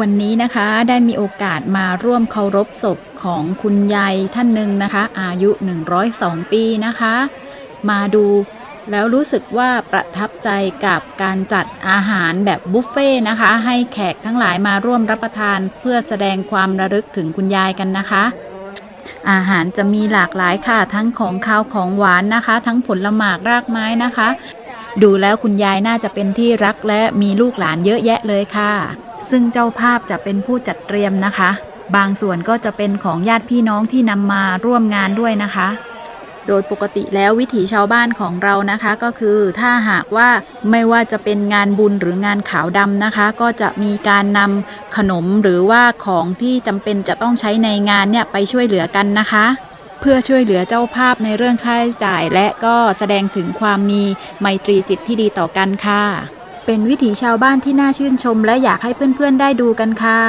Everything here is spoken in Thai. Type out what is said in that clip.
วันนี้นะคะได้มีโอกาสมาร่วมเคารพศพของคุณยายท่านหนึ่งนะคะ อายุ 102 ปีนะคะ มาดูแล้วรู้สึกว่าประทับใจกับการจัดอาหารแบบบุฟเฟ่ต์นะคะ ให้แขกทั้งหลายมาร่วมรับประทานเพื่อแสดงความระลึกถึงคุณยายกันนะคะ อาหารจะมีหลากหลายค่ะ ทั้งของคาวของหวานนะคะ ทั้งผลหมากรากไม้นะคะ ดูแล้วคุณยายน่าจะเป็นที่รักและมีลูกหลานเยอะแยะเลยค่ะ ซึ่งเจ้าภาพจะเป็นผู้จัดเตรียมนะคะ บางส่วนก็จะเป็นของญาติพี่น้องที่นำมาร่วมงานด้วยนะคะ โดยปกติแล้ววิถีชาวบ้านของเรานะคะ ก็คือถ้าหากว่าไม่ว่าจะเป็นงานบุญหรืองานขาวดำนะคะ ก็จะมีการนำขนมหรือว่าของที่จำเป็นจะต้องใช้ในงานเนี่ยไปช่วยเหลือกันนะคะเพื่อช่วยเหลือเจ้าภาพในเรื่องค่าใช้จ่าย และก็แสดงถึงความมีไมตรีจิตที่ดีต่อกันค่ะ เป็นวิถีชาวบ้านที่น่าชื่นชมและอยากให้เพื่อนๆได้ดูกันค่ะ